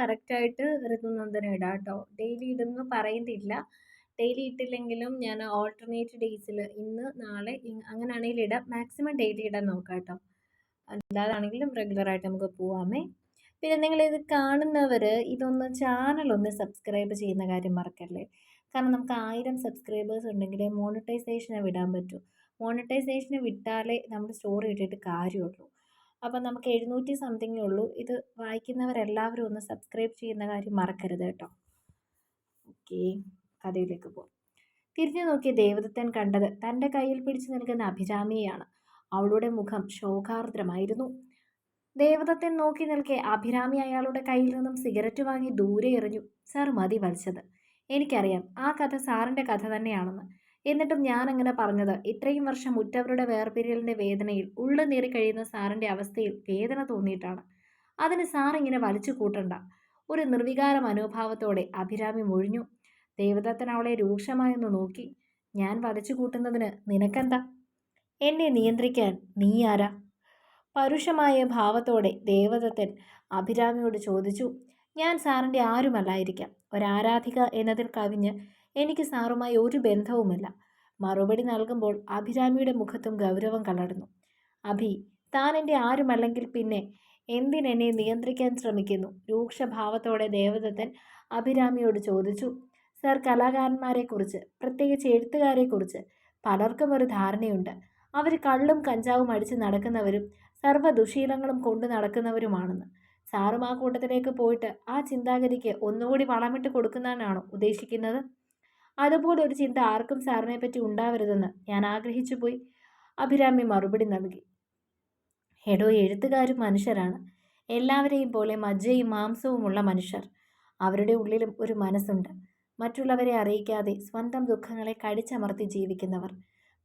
കറക്റ്റായിട്ട് ഋതുനന്ദന ഇടാം കേട്ടോ. ഡെയിലി ഇടുന്നു പറയുന്നില്ല ഡെയിലി ഇട്ടില്ലെങ്കിലും ഞാൻ ഓൾട്ടർനേറ്റ് ഡേയ്സിൽ ഇന്ന് നാളെ അങ്ങനെയാണെങ്കിൽ ഇടാം. മാക്സിമം ഡെയിലി ഇടാൻ നോക്കാം കേട്ടോ. അല്ലാതാണെങ്കിലും റെഗുലറായിട്ട് നമുക്ക് പോവാമേ. പിന്നെ നിങ്ങൾ ഇത് കാണുന്നവർ ഇതൊന്ന് ചാനലൊന്ന് സബ്സ്ക്രൈബ് ചെയ്യുന്ന കാര്യം മറക്കല്ലേ? കാരണം നമുക്ക് ആയിരം സബ്സ്ക്രൈബേഴ്സ് ഉണ്ടെങ്കിലേ മോണിറ്റൈസേഷനെ വിടാൻ പറ്റൂ. മോണിറ്റൈസേഷന് വിട്ടാലേ നമ്മുടെ സ്റ്റോറി ഇട്ടിട്ട് കാര്യമുള്ളൂ. അപ്പം നമുക്ക് എഴുന്നൂറ്റി സംതിങ്ങേ ഉള്ളൂ. ഇത് വായിക്കുന്നവരെല്ലാവരും ഒന്ന് സബ്സ്ക്രൈബ് ചെയ്യുന്ന കാര്യം മറക്കരുത് കേട്ടോ. ഓക്കെ കഥയിലേക്ക് പോകാം തിരിഞ്ഞു നോക്കിയ ദേവദത്തൻ കണ്ടത് തന്റെ കയ്യിൽ പിടിച്ചു നിൽക്കുന്ന അഭിരാമിയെയാണ്. അവളുടെ മുഖം ശോകാർദ്രമായിരുന്നു. ദേവദത്തൻ നോക്കി നിൽക്കെ അഭിരാമി അയാളുടെ കയ്യിൽ നിന്നും സിഗരറ്റ് വാങ്ങി ദൂരെ എറിഞ്ഞു. സാർ മതി വലിച്ചത്. എനിക്കറിയാം ആ കഥ സാറിന്റെ കഥ തന്നെയാണെന്ന്. എന്നിട്ടും ഞാൻ അങ്ങനെ പറഞ്ഞത്. ഇത്രയും വർഷം ഉറ്റവരുടെ വേർപിരിയലിന്റെ വേദനയിൽ ഉള്ളു നേറി കഴിയുന്ന സാറിന്റെ അവസ്ഥയിൽ വേദന തോന്നിയിട്ടാണ്. അതിന് സാർ ഇങ്ങനെ വലിച്ചു കൂട്ടണ്ട. ഒരു നിർവികാര മനോഭാവത്തോടെ അഭിരാമി മൊഴിഞ്ഞു. ദേവദത്തൻ അവളെ രൂക്ഷമായൊന്ന് നോക്കി. ഞാൻ വലിച്ചു കൂട്ടുന്നതിന് നിനക്കെന്താ? എന്നെ നിയന്ത്രിക്കാൻ നീ ആരാ? പരുഷമായ ഭാവത്തോടെ ദേവദത്തൻ അഭിരാമിയോട് ചോദിച്ചു. ഞാൻ സാറിന്റെ ആരുമല്ലായിരിക്കാം. ഒരാരാധിക എന്നതിൽ കവിഞ്ഞ് എനിക്ക് സാറുമായി ഒരു ബന്ധവുമില്ല. മറുപടി നൽകുമ്പോൾ അഭിരാമിയുടെ മുഖത്തും ഗൗരവം കലർന്നു. അഭി താൻ എന്റെ ആരുമല്ലെങ്കിൽ പിന്നെ എന്തിനെന്നെ നിയന്ത്രിക്കാൻ ശ്രമിക്കുന്നു? രൂക്ഷഭാവത്തോടെ ദേവദത്തൻ അഭിരാമിയോട് ചോദിച്ചു. സർ കലാകാരന്മാരെക്കുറിച്ച് പ്രത്യേകിച്ച് എഴുത്തുകാരെക്കുറിച്ച് പലർക്കും ഒരു ധാരണയുണ്ട്. അവർ കള്ളും കഞ്ചാവും അടിച്ച് നടക്കുന്നവരും സർവ ദുശീലങ്ങളും കൊണ്ട് നടക്കുന്നവരുമാണെന്ന്. സാറും ആ കൂട്ടത്തിലേക്ക് പോയിട്ട് ആ ചിന്താഗതിക്ക് ഒന്നുകൂടി വളമിട്ട് കൊടുക്കുന്നതിനാണോ ഉദ്ദേശിക്കുന്നത്? അതുപോലെ ഒരു ചിന്ത ആർക്കും സാറിനെ പറ്റി ഉണ്ടാവരുതെന്ന് ഞാൻ ആഗ്രഹിച്ചു പോയി. അഭിരാമി മറുപടി നൽകി. എടോ എഴുത്തുകാരും മനുഷ്യരാണ്. എല്ലാവരെയും പോലെ മജ്ജയും മാംസവുമുള്ള മനുഷ്യർ. അവരുടെ ഉള്ളിലും ഒരു മനസ്സുണ്ട്. മറ്റുള്ളവരെ അറിയിക്കാതെ സ്വന്തം ദുഃഖങ്ങളെ കടിച്ചമർത്തി ജീവിക്കുന്നവർ.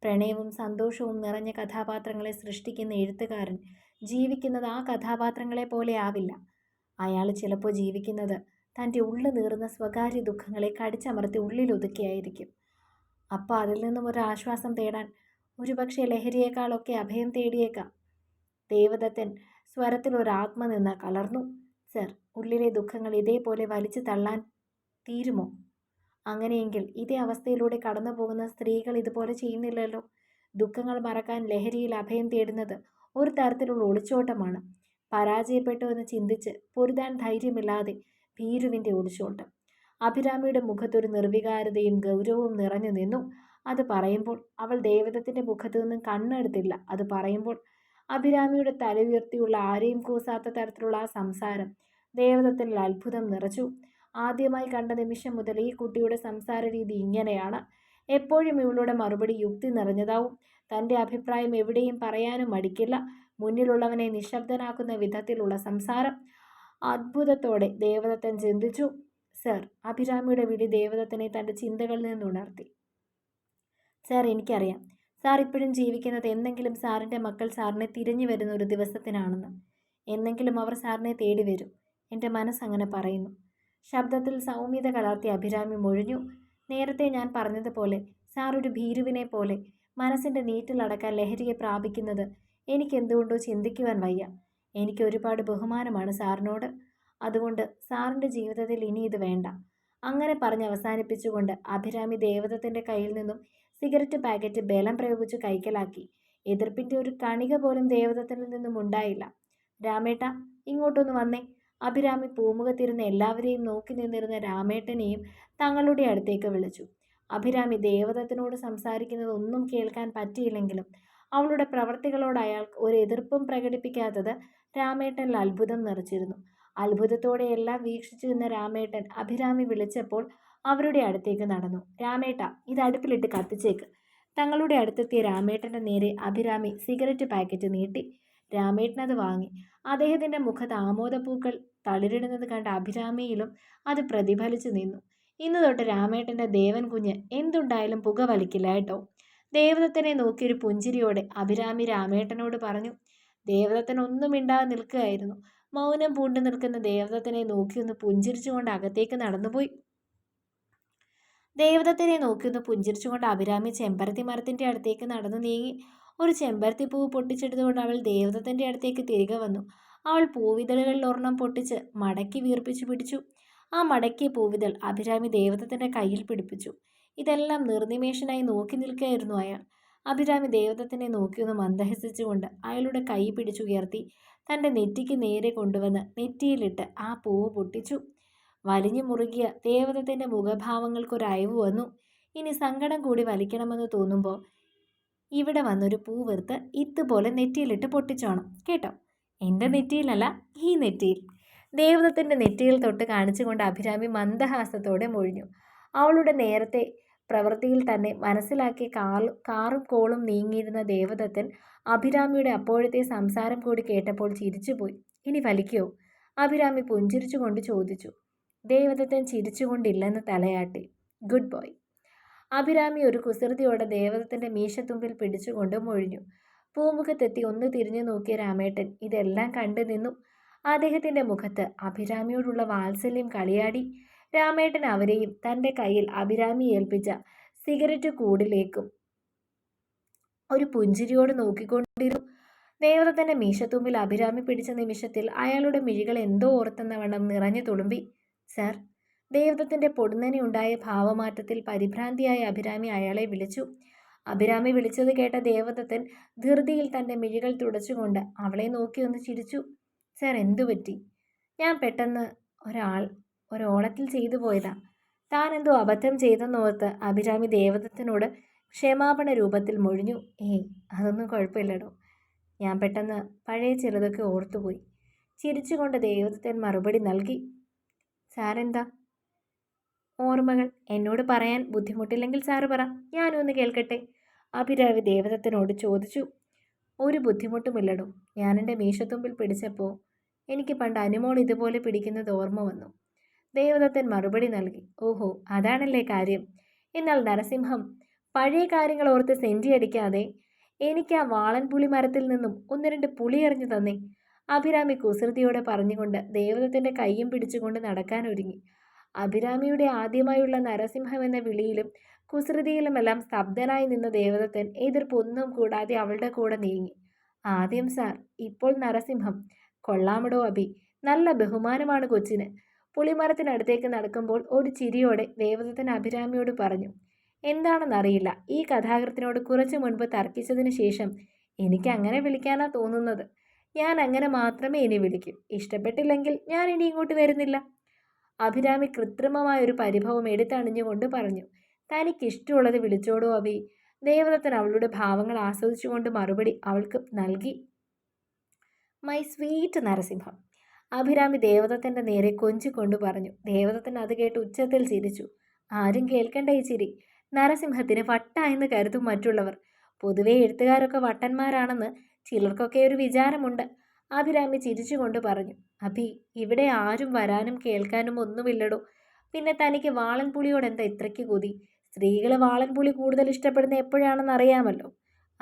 പ്രണയവും സന്തോഷവും നിറഞ്ഞ കഥാപാത്രങ്ങളെ സൃഷ്ടിക്കുന്ന എഴുത്തുകാരൻ ജീവിക്കുന്നത് ആ കഥാപാത്രങ്ങളെ പോലെ ആവില്ല. അയാൾ ചിലപ്പോൾ ജീവിക്കുന്നത് തന്റെ ഉള്ളു നീറുന്ന സ്വകാര്യ ദുഃഖങ്ങളെ കടിച്ചമർത്തി ഉള്ളിലൊതുക്കിയായിരിക്കും. അപ്പോൾ അതിൽ നിന്നും ഒരു ആശ്വാസം തേടാൻ ഒരുപക്ഷെ ലഹരിയേക്കാളൊക്കെ അഭയം തേടിയേക്കാം. ദേവദത്തൻ സ്വരത്തിൽ ഒരു നിന്ന് കലർന്നു. സർ ഉള്ളിലെ ദുഃഖങ്ങൾ ഇതേപോലെ വലിച്ചു തള്ളാൻ തീരുമോ? അങ്ങനെയെങ്കിൽ ഇതേ അവസ്ഥയിലൂടെ കടന്നു പോകുന്ന സ്ത്രീകൾ ഇതുപോലെ ചെയ്യുന്നില്ലല്ലോ. ദുഃഖങ്ങൾ മറക്കാൻ ലഹരിയിൽ അഭയം തേടുന്നത് ഒരു തരത്തിലുള്ള ഒളിച്ചോട്ടമാണ്. പരാജയപ്പെട്ടു എന്ന് ചിന്തിച്ച് പൊരുതാൻ ധൈര്യമില്ലാതെ ഭീരുവിന്റെ ഒളിച്ചോട്ടം. അഭിരാമിയുടെ മുഖത്തൊരു നിർവികാരതയും ഗൗരവവും നിറഞ്ഞു നിന്നു. അത് പറയുമ്പോൾ അവൾ ദേവതത്തിന്റെ മുഖത്തു നിന്നും കണ്ണെടുത്തില്ല. അത് പറയുമ്പോൾ അഭിരാമിയുടെ തല ഉയർത്തിയുള്ള ആരെയും കൂസാത്ത തരത്തിലുള്ള ആ സംസാരം ദേവതത്തിൽ അത്ഭുതം നിറച്ചു. ആദ്യമായി കണ്ട നിമിഷം മുതൽ ഈ കുട്ടിയുടെ സംസാര രീതി ഇങ്ങനെയാണ്. എപ്പോഴും ഇവളുടെ മറുപടി യുക്തി നിറഞ്ഞതാവും. തന്റെ അഭിപ്രായം എവിടെയും പറയാനും മടിക്കില്ല. മുന്നിലുള്ളവനെ നിശബ്ദനാക്കുന്ന വിധത്തിലുള്ള സംസാരം അത്ഭുതത്തോടെ ദേവദത്തൻ ചിന്തിച്ചു സർ അഭിരാമിയുടെ വിളി ദേവദത്തനെ തന്റെ ചിന്തകളിൽ നിന്ന് ഉണർത്തി. സാർ എനിക്കറിയാം. സാർ ഇപ്പോഴും ജീവിക്കുന്നത് എന്തെങ്കിലും സാറിന്റെ മക്കൾ സാറിനെ തിരിഞ്ഞു വരുന്ന ഒരു ദിവസത്തിനാണെന്ന്. എന്നെങ്കിലും അവർ സാറിനെ തേടി വരും എന്റെ മനസ്സങ്ങനെ പറയുന്നു. ശബ്ദത്തിൽ സൗമ്യത കലർത്തി അഭിരാമി മൊഴിഞ്ഞു നേരത്തെ ഞാൻ പറഞ്ഞതുപോലെ സാർ ഒരു ഭീരുവിനെ പോലെ മനസ്സിന്റെ നീറ്റിലടക്കാൻ ലഹരിയെ പ്രാപിക്കുന്നത് എനിക്കെന്തുകൊണ്ടോ ചിന്തിക്കുവാൻ വയ്യ. എനിക്ക് ഒരുപാട് ബഹുമാനമാണ് സാറിനോട്. അതുകൊണ്ട് സാറിന്റെ ജീവിതത്തിൽ ഇനി ഇത് വേണ്ട. അങ്ങനെ പറഞ്ഞ് അവസാനിപ്പിച്ചുകൊണ്ട് അഭിരാമി ദേവതത്തിന്റെ കയ്യിൽ നിന്നും സിഗരറ്റ് പാക്കറ്റ് ബലം പ്രയോഗിച്ച് കൈക്കലാക്കി. എതിർപ്പിന്റെ ഒരു കണിക പോലും ദേവതത്തിൽ നിന്നും ഉണ്ടായില്ല. രാമേട്ട ഇങ്ങോട്ടൊന്ന് വന്നേ. അഭിരാമി പൂമുഖത്തിരുന്ന എല്ലാവരെയും നോക്കി നിന്നിരുന്ന രാമേട്ടനെയും തങ്ങളുടെ അടുത്തേക്ക് വിളിച്ചു. അഭിരാമി ദേവതത്തിനോട് സംസാരിക്കുന്നത് ഒന്നും കേൾക്കാൻ പറ്റിയില്ലെങ്കിലും അവളുടെ പ്രവർത്തികളോട് അയാൾ ഒരു എതിർപ്പും പ്രകടിപ്പിക്കാത്തത് രാമേട്ടനിൽ അത്ഭുതം നിറച്ചിരുന്നു. അത്ഭുതത്തോടെ എല്ലാം വീക്ഷിച്ചു നിന്ന രാമേട്ടൻ അഭിരാമി വിളിച്ചപ്പോൾ അവരുടെ അടുത്തേക്ക് നടന്നു. രാമേട്ട ഇത് അടുപ്പിലിട്ട് കത്തിച്ചേക്ക്. തങ്ങളുടെ അടുത്തെത്തിയ രാമേട്ടന്റെ നേരെ അഭിരാമി സിഗരറ്റ് പാക്കറ്റ് നീട്ടി. രാമേട്ടൻ അത് വാങ്ങി. അദ്ദേഹത്തിന്റെ മുഖത്ത് ആമോദപ്പൂക്കൾ തളിരിടുന്നത് കണ്ട അഭിരാമിയിലും അത് പ്രതിഫലിച്ചു നിന്നു. ഇന്നു തൊട്ട് രാമേട്ടന്റെ ദേവൻ കുഞ്ഞ് എന്തുണ്ടായാലും പുക വലിക്കില്ല കേട്ടോ. ദേവദത്തനെ നോക്കിയൊരു പുഞ്ചിരിയോടെ അഭിരാമി രാമേട്ടനോട് പറഞ്ഞു ദേവദത്തൻ ഒന്നും മിണ്ടാതെ നിൽക്കുകയായിരുന്നു. മൗനം പൂണ്ടു നിൽക്കുന്ന ദേവദത്തനെ നോക്കി ഒന്ന് പുഞ്ചിരിച്ചുകൊണ്ട് അകത്തേക്ക് നടന്നുപോയി. ദേവദത്തനെ നോക്കി ഒന്ന് പുഞ്ചിരിച്ചുകൊണ്ട് അഭിരാമി ചെമ്പരത്തി മരത്തിന്റെ അടുത്തേക്ക് നടന്നു നീങ്ങി. ഒരു ചെമ്പരത്തി പൂവ് പൊട്ടിച്ചെടുത്തുകൊണ്ട് അവൾ ദേവദത്തന്റെ അടുത്തേക്ക് തിരികെ വന്നു. അവൾ പൂവിതളുകളിൽ ഒരെണ്ണം പൊട്ടിച്ച് മടക്കി വീർപ്പിച്ചു പിടിച്ചു. ആ മടക്കിയ പൂവിതൾ അഭിരാമി ദേവദത്തന്റെ കയ്യിൽ പിടിപ്പിച്ചു. ഇതെല്ലാം നിർനിമേഷനായി നോക്കി നിൽക്കുകയായിരുന്നു അയാൾ. അഭിരാമി ദേവദത്തിനെ നോക്കിയൊന്ന് മന്ദഹസിച്ചുകൊണ്ട് അയാളുടെ കൈ പിടിച്ചുയർത്തി തന്റെ നെറ്റിക്ക് നേരെ കൊണ്ടുവന്ന് നെറ്റിയിലിട്ട് ആ പൂവ് പൊട്ടിച്ചു. വലിഞ്ഞു മുറുകിയ ദേവദത്തിന്റെ മുഖഭാവങ്ങൾക്കൊരയവ് വന്നു. ഇനി സങ്കടം കൂടി വലിക്കണമെന്ന് തോന്നുമ്പോൾ ഇവിടെ വന്നൊരു പൂവെറുത്ത് ഇതുപോലെ നെറ്റിയിലിട്ട് പൊട്ടിച്ചോണം. കേട്ടോ? എന്റെ നെറ്റിയിലല്ല ഈ നെറ്റിയിൽ. ദേവതത്തിന്റെ നെറ്റിയിൽ തൊട്ട് കാണിച്ചുകൊണ്ട് അഭിരാമി മന്ദഹാസത്തോടെ മൊഴിഞ്ഞു. അവളുടെ നേരത്തെ പ്രവൃത്തിയിൽ തന്നെ മനസ്സിലാക്കി കാർ കാറും കോളും നീങ്ങിയിരുന്ന ദേവദത്തൻ അഭിരാമിയുടെ അപ്പോഴത്തെ സംസാരം കൂടി കേട്ടപ്പോൾ ചിരിച്ചുപോയി. ഇനി വലിക്കോ? അഭിരാമി പുഞ്ചിരിച്ചുകൊണ്ട് ചോദിച്ചു. ദേവദത്തൻ ചിരിച്ചുകൊണ്ടില്ലെന്ന് തലയാട്ടി. Good boy. അഭിരാമി ഒരു കുസൃതിയോടെ ദേവദത്തന്റെ മീശത്തുമ്പിൽ പിടിച്ചുകൊണ്ട് മൊഴിഞ്ഞു. പൂമുഖത്തെത്തി ഒന്ന് തിരിഞ്ഞു നോക്കിയ രാമേട്ടൻ ഇതെല്ലാം കണ്ടു നിന്നു. അദ്ദേഹത്തിന്റെ മുഖത്ത് അഭിരാമിയോടുള്ള വാത്സല്യം കളിയാടി. രാമേട്ടൻ അവരെയും തന്റെ കയ്യിൽ അഭിരാമി ഏൽപ്പിച്ച സിഗരറ്റ് കൂടിലേക്കും ഒരു പുഞ്ചിരിയോട് നോക്കിക്കൊണ്ടിരുന്നു. ദേവതന്റെ മീശത്തുമ്പിൽ അഭിരാമി പിടിച്ച നിമിഷത്തിൽ അയാളുടെ മിഴികൾ എന്തോ ഓർത്തെന്ന വണ്ണം നിറഞ്ഞു തുളുമ്പി. സർ ദേവതത്തിന്റെ പൊടുന്നനെ ഉണ്ടായ ഭാവമാറ്റത്തിൽ പരിഭ്രാന്തിയായ അഭിരാമി അയാളെ വിളിച്ചു. അഭിരാമി വിളിച്ചത് കേട്ട ദേവദത്തൻ ധൃതിയിൽ തന്റെ മിഴികൾ തുടച്ചുകൊണ്ട് അവളെ നോക്കി ഒന്ന് ചിരിച്ചു. സർ എന്തു പറ്റി ഞാൻ പെട്ടെന്ന് ഒരാൾ ഒരോളത്തിൽ ചെയ്തു പോയതാ. താൻ എന്തോ അബദ്ധം ചെയ്തെന്നോർത്ത് അഭിരാമി ദേവദത്തിനോട് ക്ഷമാപണ രൂപത്തിൽ മൊഴിഞ്ഞു. ഏയ് അതൊന്നും കുഴപ്പമില്ലടോ. ഞാൻ പെട്ടെന്ന് പഴയ ചിലതൊക്കെ ഓർത്തുപോയി ചിരിച്ചുകൊണ്ട് ദേവദത്തൻ മറുപടി നൽകി. സാരെന്താ ഓർമ്മകൾ. എന്നോട് പറയാൻ ബുദ്ധിമുട്ടില്ലെങ്കിൽ സാറ് പറ. ഞാനും ഒന്ന് കേൾക്കട്ടെ. അഭിരാമി ദേവദത്തനോട് ചോദിച്ചു. ഒരു ബുദ്ധിമുട്ടുമില്ലടോ. ഞാനെന്റെ മീശത്തുമ്പിൽ പിടിച്ചപ്പോൾ എനിക്ക് പണ്ട് അനുമോൾ ഇതുപോലെ പിടിക്കുന്നത് ഓർമ്മ വന്നു. ദേവദത്തൻ മറുപടി നൽകി. ഓഹോ അതാണല്ലേ കാര്യം. എന്നാൽ നരസിംഹം പഴയ കാര്യങ്ങൾ ഓർത്ത് സെഞ്ചി അടിക്കാതെ എനിക്ക് ആ വാളൻ പുളി മരത്തിൽ നിന്നും ഒന്ന് രണ്ട് പുളി എറിഞ്ഞു തന്നെ. അഭിരാമി കുസൃതിയോടെ പറഞ്ഞുകൊണ്ട് ദേവദത്തിന്റെ കൈയും പിടിച്ചുകൊണ്ട് നടക്കാൻ ഒരുങ്ങി. അഭിരാമിയുടെ ആദ്യമായുള്ള നരസിംഹം എന്ന വിളിയിലും കുസൃതിയിലുമെല്ലാം സ്തബ്ധനായി നിന്ന ദേവദത്തൻ എതിർപ്പൊന്നും കൂടാതെ അവളുടെ കൂടെ നീങ്ങി. ആദ്യം സാർ ഇപ്പോൾ നരസിംഹം. കൊള്ളാമടോ അഭി. നല്ല ബഹുമാനമാണ് കൊച്ചിന്. പുളിമരത്തിനടുത്തേക്ക് നടക്കുമ്പോൾ ഒരു ചിരിയോടെ ദേവദത്തൻ അഭിരാമിയോട് പറഞ്ഞു എന്താണെന്നറിയില്ല ഈ കഥാകൃത്തിനോട് കുറച്ചു മുൻപ് തർക്കിച്ചതിന് ശേഷം എനിക്ക് അങ്ങനെ വിളിക്കാനാ തോന്നുന്നത്. ഞാൻ അങ്ങനെ മാത്രമേ ഇനി വിളിക്കൂ. ഇഷ്ടപ്പെട്ടില്ലെങ്കിൽ ഞാൻ ഇനി ഇങ്ങോട്ട് വരുന്നില്ല. അഭിരാമി കൃത്രിമമായ ഒരു പരിഭവം എടുത്തണിഞ്ഞുകൊണ്ട് പറഞ്ഞു തനിക്കിഷ്ടമുള്ളത് വിളിച്ചോടോ അഭി. ദേവദത്തൻ അവളുടെ ഭാവങ്ങൾ ആസ്വദിച്ചുകൊണ്ട് മറുപടി അവൾക്ക് നൽകി. മൈ സ്വീറ്റ് നരസിംഹം അഭിരാമി ദേവദത്തന്റെ നേരെ കൊഞ്ചിക്കൊണ്ട് പറഞ്ഞു. ദേവദത്തൻ അത് കേട്ട് ഉച്ചത്തിൽ ചിരിച്ചു. ആരും കേൾക്കണ്ട ഈ ചിരി. നരസിംഹത്തിന് വട്ട എന്ന് കരുതും മറ്റുള്ളവർ. പൊതുവേ എഴുത്തുകാരൊക്കെ വട്ടന്മാരാണെന്ന് ചിലർക്കൊക്കെ ഒരു വിചാരമുണ്ട്. അഭിരാമി ചിരിച്ചുകൊണ്ട് പറഞ്ഞു അഭി ഇവിടെ ആരും വരാനും കേൾക്കാനും ഒന്നുമില്ലടോ. പിന്നെ തനിക്ക് വാളൻപുളിയോട് എന്താ ഇത്രയ്ക്ക് കൊതി? സ്ത്രീകൾ വാളൻപുളി കൂടുതൽ ഇഷ്ടപ്പെടുന്ന എപ്പോഴാണെന്ന് അറിയാമല്ലോ.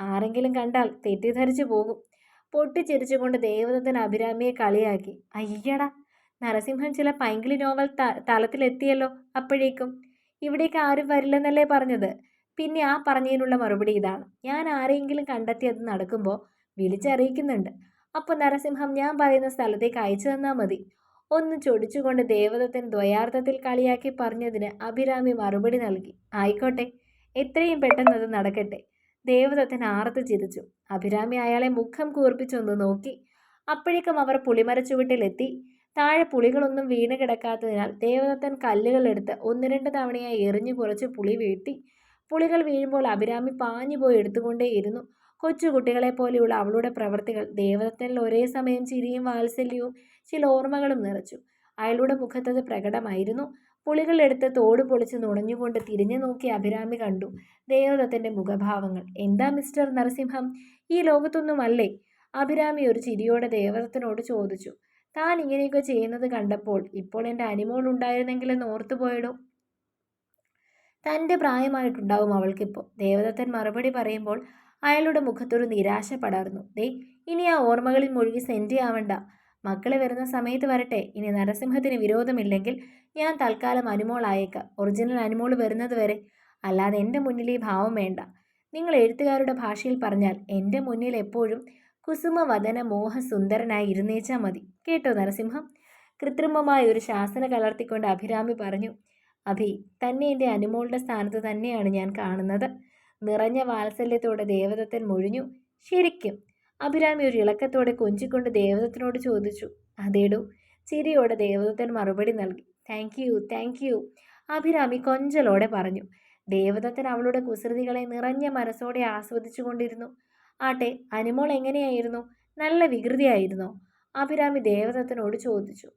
ആരെങ്കിലും കണ്ടാൽ തെറ്റിദ്ധരിച്ചു പോകും. പൊട്ടിച്ചിരിച്ചുകൊണ്ട് ദേവദത്തൻ അഭിരാമിയെ കളിയാക്കി. അയ്യടാ നരസിംഹൻ ചില പൈങ്കിളി നോവൽ ത തലത്തിലെത്തിയല്ലോ അപ്പോഴേക്കും. ഇവിടേക്ക് ആരും വരില്ലെന്നല്ലേ പറഞ്ഞത്? പിന്നെ ആ പറഞ്ഞതിനുള്ള മറുപടി ഇതാണ്. ഞാൻ ആരെയെങ്കിലും കണ്ടെത്തി അത് നടക്കുമ്പോൾ വിളിച്ചറിയിക്കുന്നുണ്ട്. അപ്പോൾ നരസിംഹം ഞാൻ പറയുന്ന സ്ഥലത്തേക്ക് അയച്ചു തന്നാൽ മതി. ഒന്ന് ചൊടിച്ചുകൊണ്ട് ദേവദത്തൻ ദ്വയാർത്ഥത്തിൽ കളിയാക്കി പറഞ്ഞതിന് അഭിരാമി മറുപടി നൽകി. ആയിക്കോട്ടെ എത്രയും പെട്ടെന്ന് അത് നടക്കട്ടെ. ദേവദത്തൻ ആർത്ത് ചിരിച്ചു. അഭിരാമി അയാളെ മുഖം കൂർപ്പിച്ചൊന്ന് നോക്കി. അപ്പോഴേക്കും അവർ പുളിമരച്ചുവട്ടിലെത്തി താഴെ പുളികളൊന്നും വീണ് കിടക്കാത്തതിനാൽ ദേവദത്തൻ കല്ലുകളെടുത്ത് ഒന്ന് രണ്ട് തവണയായി എറിഞ്ഞു കുറച്ച് പുളി വീഴ്ത്തി. പുളികൾ വീഴുമ്പോൾ അഭിരാമി പാഞ്ഞു പോയി എടുത്തുകൊണ്ടേയിരുന്നു. കൊച്ചുകുട്ടികളെ പോലെയുള്ള അവളുടെ പ്രവൃത്തികൾ ദേവദത്തനിൽ ഒരേ സമയം ചിരിയും വാത്സല്യവും ചില ഓർമ്മകളും നിറച്ചു. അയാളുടെ മുഖത്തത് പ്രകടമായിരുന്നു. പുളികളെടുത്ത് തോട് പൊളിച്ച് നുണഞ്ഞുകൊണ്ട് തിരിഞ്ഞു നോക്കി അഭിരാമി കണ്ടു. ദേവദത്തന്റെ മുഖഭാവങ്ങൾ. എന്താ മിസ്റ്റർ നരസിംഹം? ഈ ലോകത്തൊന്നുമല്ലേ? അഭിരാമി ഒരു ചിരിയോടെ ദേവദത്തനോട് ചോദിച്ചു. താൻ ഇങ്ങനെയൊക്കെ ചെയ്യുന്നത് കണ്ടപ്പോൾ ഇപ്പോൾ എന്റെ അനിമോൾ ഉണ്ടായിരുന്നെങ്കിലെന്ന് ഓർത്തുപോയടോ തന്റെ പ്രായമായിട്ടുണ്ടാവും അവൾക്കിപ്പോൾ. ദേവദത്തൻ മറുപടി പറയുമ്പോൾ അയാളുടെ മുഖത്തൊരു നിരാശ പടർന്നു. ദേ ഇനി ആ ഓർമ്മകളിൽ മുഴുകി സെന്റി ആവണ്ട. മക്കളെ വരുന്ന സമയത്ത് വരട്ടെ. ഇനി നരസിംഹത്തിന് വിരോധമില്ലെങ്കിൽ ഞാൻ തൽക്കാലം അനുമോൾ അയക്കാം ഒറിജിനൽ അനുമോൾ വരുന്നത് വരെ. അല്ലാതെ എന്റെ മുന്നിൽ ഈ ഭാവം വേണ്ട. നിങ്ങൾ എഴുത്തുകാരുടെ ഭാഷയിൽ പറഞ്ഞാൽ എന്റെ മുന്നിൽ എപ്പോഴും കുസുമവദന മോഹസുന്ദരനായി ഇരുന്നേച്ചാൽ മതി. കേട്ടോ നരസിംഹം? കൃത്രിമമായ ഒരു ശാസന കലർത്തിക്കൊണ്ട് അഭിരാമി പറഞ്ഞു അഭി തന്നെ എന്റെ അനുമോളുടെ സ്ഥാനത്ത് തന്നെയാണ് ഞാൻ കാണുന്നത്. നിറഞ്ഞ വാത്സല്യത്തോടെ ദേവദത്തൻ മൊഴിഞ്ഞു ശരിക്കും അഭിരാമി ഒരു ഇളക്കത്തോടെ കൊഞ്ചിക്കൊണ്ട് ദേവദത്തിനോട് ചോദിച്ചു അതേടോ ചിരിയോടെ ദേവദത്തൻ മറുപടി നൽകി. Thank you thank you Abhirami കൊഞ്ചലോടെ പറഞ്ഞു ദേവദത്തൻ അവളുടെ കുസൃതികളെ നിറഞ്ഞ മനസ്സോടെ ആസ്വദിച്ചുകൊണ്ടിരുന്നു. ആട്ടെ അനുമോൾ എങ്ങനെയായിരുന്നു? നല്ല വികൃതിയായിരുന്നോ? അഭിരാമി ദേവദത്തനോട് ചോദിച്ചു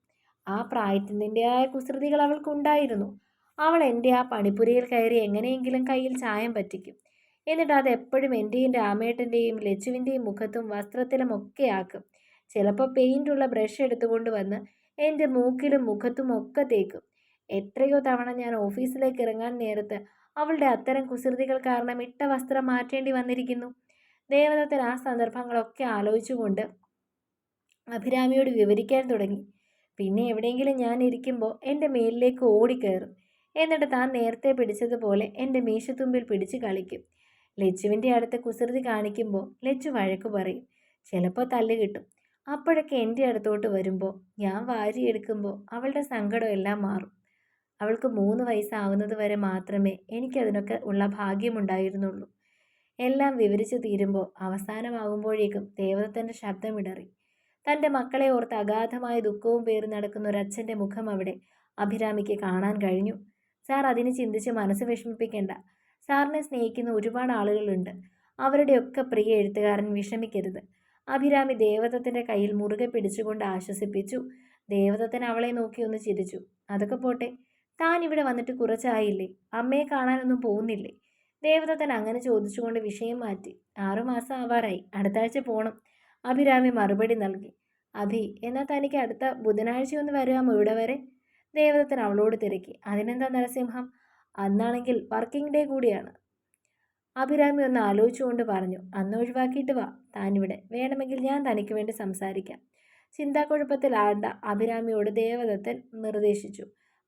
ആ പ്രായത്തിന്റെതായ കുസൃതികൾ അവൾക്കുണ്ടായിരുന്നു. അവൾ എന്റെ ആ പണിപ്പുരയിൽ കയറി എങ്ങനെയെങ്കിലും കയ്യിൽ ചായം പറ്റിക്കും. എന്നിട്ട് അത് എപ്പോഴും എന്റെയും രാമേട്ടന്റെയും ലച്ചുവിന്റെയും മുഖത്തും വസ്ത്രത്തിലും ഒക്കെ ആക്കും. ചിലപ്പോൾ പെയിന്റുള്ള ബ്രഷ് എടുത്തുകൊണ്ട് വന്ന് എന്റെ മൂക്കിലും മുഖത്തും ഒക്കെ തേക്കും. എത്രയോ തവണ ഞാൻ ഓഫീസിലേക്ക് ഇറങ്ങാൻ നേരത്ത് അവളുടെ അത്തരം കുസൃതികൾ കാരണം ഇട്ട വസ്ത്രം മാറ്റേണ്ടി വന്നിരിക്കുന്നു. ദേവദത്തൻ ആ സന്ദർഭങ്ങളൊക്കെ ആലോചിച്ചുകൊണ്ട് അഭിരാമിയോട് വിവരിക്കാൻ തുടങ്ങി. പിന്നെ എവിടെയെങ്കിലും ഞാൻ ഇരിക്കുമ്പോൾ എന്റെ മേലിലേക്ക് ഓടിക്കയറും. എന്നിട്ട് താൻ നേരത്തെ പിടിച്ചതുപോലെ എന്റെ മീശത്തുമ്പിൽ പിടിച്ച് കളിക്കും. ലച്ചുവിന്റെ അടുത്ത് കുസൃതി കാണിക്കുമ്പോൾ ലച്ചു വഴക്ക് പറയും ചിലപ്പോൾ തല്ല് കിട്ടും. അപ്പോഴൊക്കെ എന്റെ അടുത്തോട്ട് വരുമ്പോൾ ഞാൻ വാരിയെടുക്കുമ്പോൾ അവളുടെ സങ്കടം എല്ലാം മാറും. അവൾക്ക് മൂന്ന് വയസ്സാവുന്നത് വരെ മാത്രമേ എനിക്കതിനൊക്കെ ഉള്ള ഭാഗ്യമുണ്ടായിരുന്നുള്ളൂ. എല്ലാം വിവരിച്ചു തീരുമ്പോൾ അവസാനമാകുമ്പോഴേക്കും ദേവതത്തിന്റെ ശബ്ദമിടറി തന്റെ മക്കളെ ഓർത്ത് അഗാധമായ ദുഃഖവും പേറി നടക്കുന്ന ഒരു ഒരച്ഛന്റെ മുഖം അവിടെ അഭിരാമിക്ക് കാണാൻ കഴിഞ്ഞു. സാർ അതിനെ ചിന്തിച്ച് മനസ്സ് വിഷമിപ്പിക്കേണ്ട. സാറിനെ സ്നേഹിക്കുന്ന ഒരുപാട് ആളുകളുണ്ട്. അവരുടെയൊക്കെ പ്രിയ എഴുത്തുകാരൻ വിഷമിക്കരുത്. അഭിരാമി ദേവദത്തിന്റെ കയ്യിൽ മുറുകെ പിടിച്ചുകൊണ്ട് ആശ്വസിപ്പിച്ചു. ദേവദത്തൻ അവളെ നോക്കി ഒന്ന് ചിരിച്ചു. അതൊക്കെ പോട്ടെ. താൻ ഇവിടെ വന്നിട്ട് കുറച്ചായില്ലേ അമ്മയെ കാണാനൊന്നും പോകുന്നില്ലേ? ദേവദത്തൻ അങ്ങനെ ചോദിച്ചുകൊണ്ട് വിഷയം മാറ്റി. ആറുമാസം ആവാറായി. അടുത്ത ആഴ്ച പോകണം അഭിരാമി മറുപടി നൽകി. അഭി എന്നാൽ തനിക്ക് അടുത്ത ബുധനാഴ്ച ഒന്ന് വരാമോ ഇവിടെ വരെ? ദേവദത്തൻ അവളോട് തിരക്കി. അതിനെന്താ നരസിംഹം? അന്നാണെങ്കിൽ വർക്കിംഗ് ഡേ കൂടിയാണ്. അഭിരാമി ഒന്ന് ആലോചിച്ചുകൊണ്ട് പറഞ്ഞു അന്ന് ഒഴിവാക്കിയിട്ട് വാ. താനിവിടെ. വേണമെങ്കിൽ ഞാൻ തനിക്ക് വേണ്ടി സംസാരിക്കാം. ചിന്താക്കുഴപ്പത്തിൽ ആണ്ട അഭിരാമിയോട് ദേവദത്തൻ നിർദ്ദേശിച്ചു.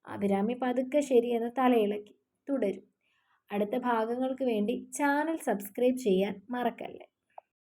അഭിരാമി പതുക്കെ ശരിയെന്ന് തലയിളക്കി. തുടരും. അടുത്ത ഭാഗങ്ങൾക്ക് വേണ്ടി ചാനൽ സബ്സ്ക്രൈബ് ചെയ്യാൻ മറക്കല്ലേ?